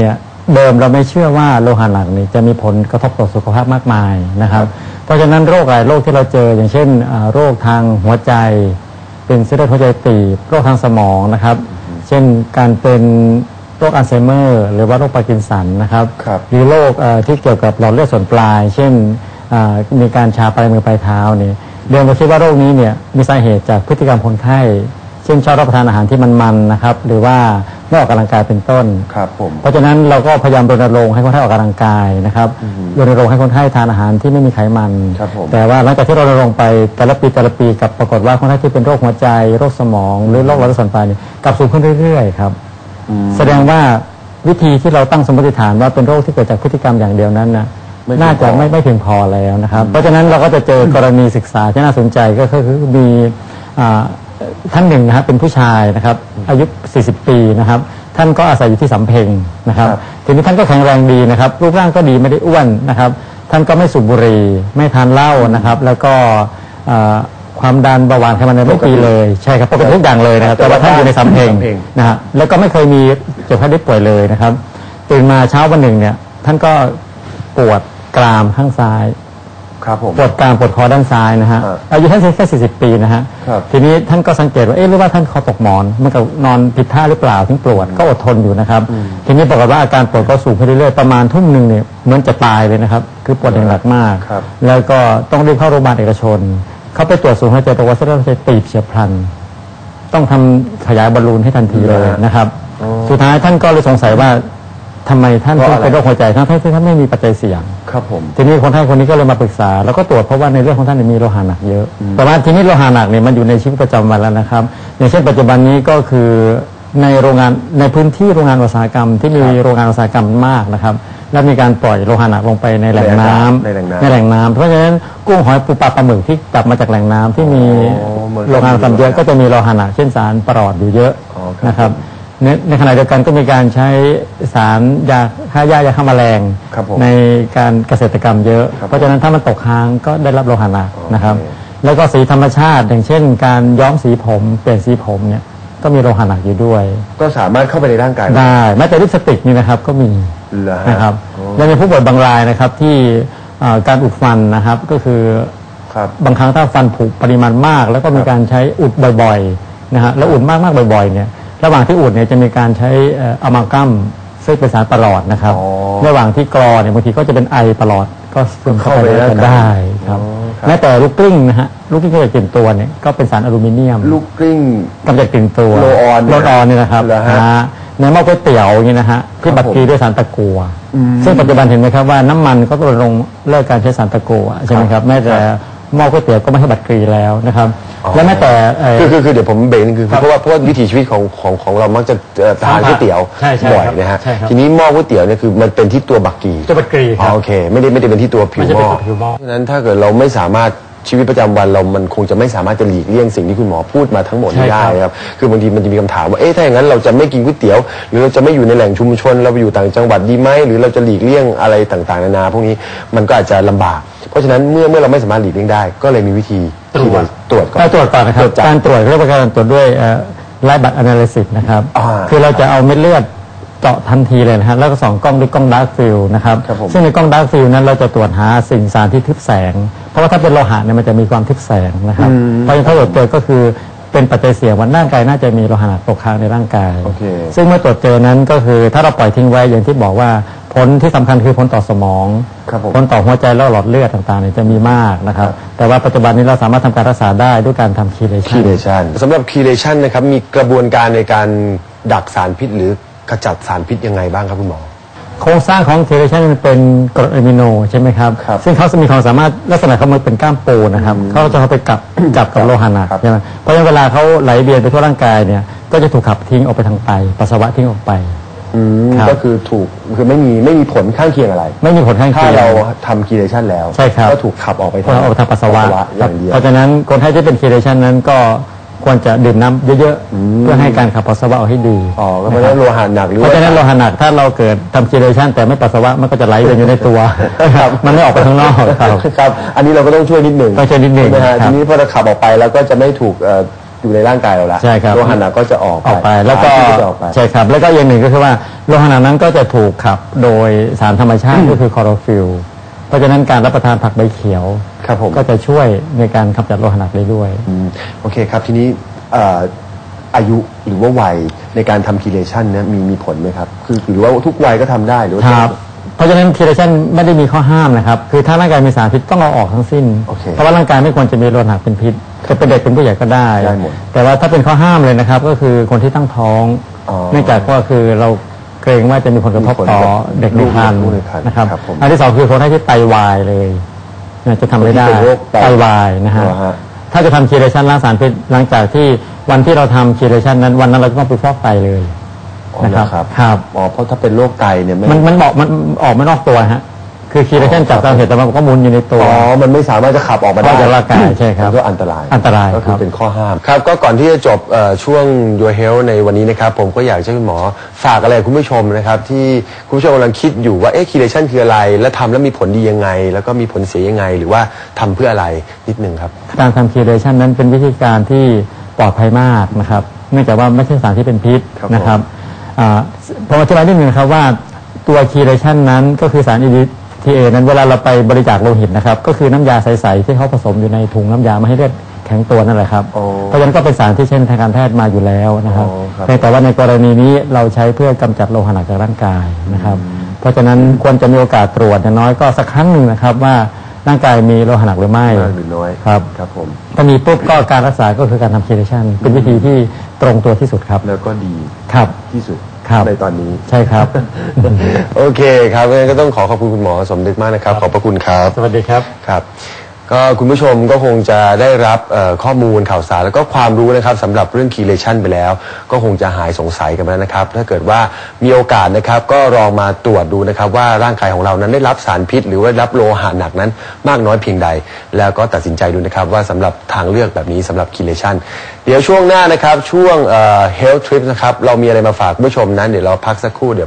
เนี่ยเดิมเราไม่เชื่อว่าโลหะหนักนี่จะมีผลกระทบต่อสุขภาพมากมายนะครับ เพราะฉะนั้นโรคหลายโรคที่เราเจอ อย่างเช่นอ่าโรคทางหัวใจ เป็นเส้นเลือดหัวใจตีบโรคทางสมองนะครับ เช่นการเป็นโรคอัลไซเมอร์ หรือว่าโรคปาร์กินสันนะครับครับหรือโรคเอ่อที่เกี่ยวกับหลอดเลือดส่วนปลาย เช่นอ่ามีการชาปลายมือปลายเท้าเนี่ยเดิมเราคิดว่าโรคนี้เนี่ยมีสาเหตุจากพฤติกรรมคนไข้ เช่นชอบรับประทานอาหารที่มันๆนะครับ หรือว่า ไม่ออกกำลังกายเป็นต้นครับผมเพราะฉะนั้นเราก็พยายามรณรงค์ให้คนไข้ออกกำลังกายนะครับรณรงค์ให้คนไข้ทานอาหารที่ไม่มีไขมันครับผมแต่ว่าหลังจากที่เรารณรงค์ไปแต่ละปีแต่ละปีกลับปรากฏว่าคนไข้ที่เป็นโรคหัวใจ โรคสมอง หรือโรคหลอดเลือดส่วนปลายเนี่ยกลับสูงขึ้นเรื่อยๆครับแสดงว่าวิธีที่เราตั้งสมมติฐานว่าเป็นโรคที่เกิดจากพฤติกรรมอย่างเดียวนั้นนะไม่เพียงน่าจะพอไม่ไม่เพียงพอแล้วนะครับ เพราะฉะนั้นเราก็จะเจอกรณีศึกษาที่น่าสนใจก็คือมีอ่า ท่านหนึ่งนะครับเป็นผู้ชายนะครับ อายุ 40 ปีนะครับ ท่านก็อาศัยอยู่ที่สำเพ็งนะครับครับทีนี้ท่านก็แข็งแรงดีนะครับ รูปร่างก็ดีไม่ได้อ้วนนะครับ ท่านก็ไม่สูบบุหรี่ไม่ทานเหล้านะครับ แล้วก็อ่าความดันเบาหวานไขมันในไม่ปีเลยใช่ครับปกติทุกอย่างเลยนะครับแต่ว่าท่านอยู่ในสำเพ็งสำเพ็งนะฮะแล้วก็ไม่เคยมีเจ็บไข้ได้ป่วยเลยนะครับตื่นมาเช้าวันหนึ่งเนี่ย ท่านก็ปวดกรามข้างซ้าย ครับผมปวดกรามปวดคอด้านซ้ายนะฮะครับอายุท่านแค่ 40 ปีนะฮะครับทีนี้ท่านก็สังเกตว่าเอ๊ะหรือว่าท่านคอตกหมอนมันกับนอนผิดท่าหรือเปล่าถึงปวดก็อดทนอยู่นะครับ ทีนี้ปรากฏว่าอาการปวดก็สูงขึ้นเรื่อยๆประมาณทุ่มหนึ่งเนี่ยเหมือนจะตายเลยนะครับ คือปวดอย่างหนักมากครับแล้วก็ต้องรีบเข้าโรงพยาบาลเอกชน เขาไปตรวจสูงหัวใจปรากฏว่าเส้นเลือดหัวใจตีบเฉียบพลัน ต้องทำขยายบอลลูนให้ทันทีเลยนะครับอ๋อสุดท้ายท่านก็เลยสงสัยว่าทำไมท่านเพถึราะงอะไรเป็นโรคหัวใจทั้งที่ท่านไม่มีปัจจัยเสี่ยง ครับผม ทีนี้คนไข้คนนี้ก็เลยมาปรึกษา แล้วก็ตรวจเพราะว่าในเรื่องของท่านเนยมีโลหะหนักเยอะ แต่ว่าทีนี้โลหะหนักเนี่ยมันอยู่ในชีวิตประจำวันแล้วนะครับ อย่างเช่นปัจจุบันนี้ก็คือในโรงงานในพื้นที่โรงงานอุตสาหกรรมที่มีโรงงานอุตสาหกรรมมากนะครับ และมีการปล่อยโลหะหนักลงไปในแหล่งน้ำในแหล่งน้ำในแหล่งน้ำเพราะฉะนั้นกุ้งหอยปูปลาปลาหมึกที่จับมาจากแหล่งน้ำที่มีอ๋อมันก็โรงงานอุตสาหกรรมเยอะก็จะมีโลหะหนักเช่นสารปรอดอยู่เยอะอ๋อครับนะครับ ในในขณะเดียวกันก็มีการใช้สารยาฆ่าหญ้ายาฆ่าแมลงครับผมในการเกษตรกรรมเยอะ ครับเพราะฉะนั้นถ้ามันตกค้างก็ได้รับโลหะหนักโอเคนะครับ แล้วก็สีธรรมชาติ อย่างเช่น การย้อมสีผมเปลี่ยนสีผมเนี่ยก็มีโลหะหนักอยู่ด้วย ก็สามารถเข้าไปในร่างกายได้แม้แต่ลิปสติกนี่นะครับก็มีเหรอฮะนะครับโอ้และมีผู้ป่วยบางรายนะครับที่เอ่อการอุดฟันนะครับก็คือ ครับ บางครั้งถ้าฟันผุปริมาณมาก แล้วก็มีการใช้อุดบ่อยๆนะฮะแล้วอุดมากๆบ่อยๆเนี่ย ระหว่างที่อุดเนี่ยจะมีการใช้เอ่ออะมากัมซึ่งเป็นสารประหลอดนะครับ อ๋อ ระหว่างที่กรอเนี่ยบางทีก็จะเป็นไอประหลอดก็ซึมเข้าไปเข้าไปในร่างกายได้ครับอ๋อครับแม้แต่ลูกกลิ้งนะฮะลูกกลิ้งก็จะกลิ่นตัวเนี่ยก็เป็นสารอลูมิเนียม ลูกกลิ้ง กำจัดกลิ่นตัวโรลออนเนี่ยโรลออนเนี่ยนะครับเหรอฮะนะฮะในหม้อก๋วยเตี๋ยวอย่างนี้นะฮะที่ครับบัดกีด้วยสารตะกัว อืมซึ่งปัจจุบันเห็นไหมครับว่าน้ำมันก็ลงเลิกการใช้สารตะกัวใช่ไหมครับแม้แต่ หม้อก๋วยเตี๋ยวก็ไม่ให้บัดกรีแล้วนะครับอ๋อและแม้แต่เอ่อ คือคือคือเดี๋ยวผมเบรกนิดนึงคือครับเพราะว่าเพราะว่าวิถีชีวิตของของของเรามักจะเอ่อทานก๋วยเตี๋ยวใช่ใช่บ่อยครับนะฮะใช่ครับ ทีนี้หม้อก๋วยเตี๋ยวเนี่ยคือมันเป็นที่ตัวบักกีตัวบัดกรีคอ๋อรับ โอเค ไม่ได้ไม่ได้เป็นที่ตัวผิวไม่ใช่หม้อเป็นตัวผิวหม้อ เพราะฉะนั้นถ้าเกิดเราไม่สามารถ ชีวิตประจำวันเรามันคงจะไม่สามารถจะหลีกเลี่ยงสิ่งที่คุณหมอพูดมาทั้งหมดนี้ใช่ได้ครับครับคือบางทีมันจะมีคำถามว่าเอ๊ะถ้าอย่างนั้นเราจะไม่กินก๋วยเตี๋ยว หรือเราจะไม่อยู่ในแหล่งชุมชน เราไปอยู่ต่างจังหวัดดีไหมหรือเราจะหลีกเลี่ยงอะไรต่างๆนานาพวกนี้มันก็อาจจะลำบาก เพราะฉะนั้นเมื่อเมื่อเราไม่สามารถหลีกเลี่ยงได้ ก็เลยมีวิธีตรวจตรวจก่อน การตรวจก่อนนะครับ ตรวจจับการตรวจเรียกว่าการตรวจด้วยไลบัตอนาลิซิสนะครับ อ่า คือเราจะเอาเม็ดเลือด เจาะทันทีเลยนะฮะแล้วก็ส่องกล้องด้วยกล้องดาร์กฟิลนะครับครับผม ซึ่งในกล้องดาร์กฟิลนั้นเราจะตรวจหาสิ่งสารที่ทึบแสง เพราะว่าถ้าเป็นโลหะเนี่ยมันจะมีความทึบแสงนะครับเพราะฉะนั้นถ้าตรวจเจอก็คือเป็นปัจจัยเสี่ยงว่าร่างกายน่าจะมีโลหะหนักตกค้างในร่างกาย โอเค ซึ่งเมื่อตรวจเจอนั้นก็คือถ้าเราปล่อยทิ้งไว้อย่างที่บอกว่าผลที่สำคัญคือผลต่อสมอง ครับผม ผลต่อหัวใจแล้วหลอดเลือดต่างๆเนี่ยจะมีมากนะครับ แต่ว่าปัจจุบันนี้เราสามารถทำการรักษาได้ด้วยการทำคีเลชั คีนเลชันสำหรับคีเลชันนะครับมีกระบวนการในการดักสารพิษหรือ ขจัดสารพิษยังไงบ้างครับคุณหมอ โครงสร้างของคีเลชันเป็นกรดอะมิโนใช่ไหมครับ ครับซึ่งเขาจะมีความสามารถลักษณะเขามันเป็นก้ามปูนะครับเขาจะเอาไปกับจับกับโลหะหนักครับ ใช่ไหมเพราะฉะนั้นเวลาเขาไหลเวียนไปทั่วร่างกายเนี่ยก็จะถูกขับทิ้งออกไปทางไตปัสสาวะทิ้งออกไป อืมครับ ก็คือถูกคือไม่มีไม่มีผลข้างเคียงอะไร ไม่มีผลข้างถ้าเคียง เราทำคีเลชันแล้ว ใช่ครับ ก็ถูกขับออกไปเพราะเราออกทางปัสสาวะอย่างเดียว เพราะฉะนั้นคนไข้ที่เป็นคีเลชันนั้นก็ ควรจะดื่มน้ำเยอะๆ เพื่อให้การขับปัสสาวะออกให้ดีอ๋อก็เพราะฉะนั้นโลหะหนักหรือเพว่า ราะฉะนั้นโลหะหนักถ้าเราเกิดทำคีเลชันแต่ไม่ปัสสาวะมันก็จะไหลเวียนอยู่ในตัว ครับ มันไม่ออกไปข้างนอกครับ ครับ อันนี้เราก็ต้องช่วยนิดหนึ่งต้องช่วยนิดหนึ่งใช่ไหมฮะครับทีนี้พอเราขับออกไปแล้วก็จะไม่ถูกเอ่ออยู่ในร่างกายเราละใช่ครับ โลหะหนักก็จะออกไปออกไปแล้วก็สารพิษจะออกไป ใช่ครับแล้วก็อย่างหนึ่งก็คือว่าโลหะหนักนั้นก็จะถูกขับโดยสารธรรมชาติก็คือคลอโรฟิลล์เพราะฉะนั้นการรับประทานผักใบเขียว ครับผม ก็จะช่วยในการกำจัดโลหะหนักได้ด้วย อืมโอเคครับทีนี้เอ่ออายุหรือว่าวัยในการทำคีเลชันเนี่ยมีมีผลไหมครับ คือหรือว่าทุกวัยก็ทำได้หรือว่า ครับเพราะฉะนั้นคีเลชันไม่ได้มีข้อห้ามนะครับ คือถ้าร่างกายมีสารพิษต้องเอาออกทั้งสิ้น โอเคเพราะว่าร่างกายไม่ควรจะมีโลหะหนักเป็นพิษจะเป็นเด็กเป็นผู้ใหญ่ก็ได้ ได้หมดแต่ว่าถ้าเป็นข้อห้ามเลยนะครับ ก็คือคนที่ตั้งท้องอ๋อเนื่องจากว่าคือเราเกรงว่าจะมีผลกระทบมีผลต่อกับเด็กในครรภ์ลูกในครรภ์นะครับ ครับผม อันที่สองคือคนที่ไตวายเลยเนี่ยจะทำไม่ได้คนที่เป็นโรคไต ไตวายนะฮะเหรอฮะ ถ้าจะทำคีเลชันล้างสารพิษหลังจากที่วันที่เราทำคีเลชันนั้นวันนั้นเราจะต้องไปฟอกไตเลยอ๋อนะครับครับ ครับ อ๋อเพราะถ้าเป็นโรคไตเนี่ยไม่ มันมันบอกมันออกไม่นอกตัวฮะ คือคีเลชันอ๋อจากการเสร็จแต่มันก็หมุนอยู่ในตัว อ๋อ มันไม่สามารถจะขับออกมาได้ออกจากร่างกายใช่ครับมันก็อันตราย อันตรายก็คือครับเป็นข้อห้าม ครับ ก็ก่อนที่จะจบเอ่อช่วง Your Health ในวันนี้นะครับ ผมก็อยากจะให้คุณหมอฝากอะไรกับคุณผู้ชมนะครับ ที่คุณผู้ชมกำลังคิดอยู่ว่า เอ๊ะคีเลชันคืออะไร และทำแล้วมีผลดียังไง แล้วก็มีผลเสียยังไง หรือว่าทำเพื่ออะไรนิดนึงครับ การทำคีเลชันนั้นเป็นวิธีการที่ปลอดภัยมากนะครับ เนื่องจากว่าไม่ใช่สารที่เป็นพิษครับนะครับอ่าผมอธิบายนิดนึงนะครับว่าตัวคีเลชันนั้นก็คือสาร EDTA นั้นเวลาเราไปบริจาคโลหิตนะครับ ก็คือน้ำยาใสๆที่เขาผสมอยู่ในถุงน้ำยาไม่ให้เลือดแข็งตัวนั่นแหละครับอ๋อเพราะฉะนั้นก็เป็นสารที่ใช้ในทางการแพทย์มาอยู่แล้วนะครับอ๋อครับเพียงแต่ว่าในกรณีนี้เราใช้เพื่อกำจัดโลหะหนักจากร่างกายนะครับ เพราะฉะนั้นควรจะมีโอกาสตรวจอย่างน้อยก็สักครั้งหนึ่งนะครับว่าร่างกายมีโลหะหนักหรือไม่มากหรือน้อยครับครับผมถ้ามีปุ๊บก็การรักษาก็คือการทำคีเลชันเป็นวิธีที่ตรงตัวที่สุดครับ แล้วก็ดีครับที่สุด ครับในตอนนี้ใช่ครับ โอเคครับงั้นก็ต้องขอขอบคุณคุณหมอสมนึกมากนะครับ ขอบพระคุณครับ สวัสดีครับครับ ก็คุณผู้ชมก็คงจะได้รับเอ่อข้อมูลข่าวสารแล้วก็ความรู้นะครับสำหรับเรื่องคีเลชันไปแล้ว ก็คงจะหายสงสัยกันแล้วนะครับ ถ้าเกิดว่ามีโอกาสนะครับก็ลองมาตรวจดูนะครับว่าร่างกายของเรานั้นได้รับสารพิษ หรือว่าได้รับโลหะหนักนั้นมากน้อยเพียงใด แล้วก็ตัดสินใจดูนะครับว่าสำหรับทางเลือกแบบนี้สำหรับคีเลชันเดี๋ยวช่วงหน้านะครับช่วงเอ่อ health trip นะครับเรามีอะไรมาฝากคุณผู้ชมนั้นเดี๋ยวเราพักสักครู่เดี๋ยวไป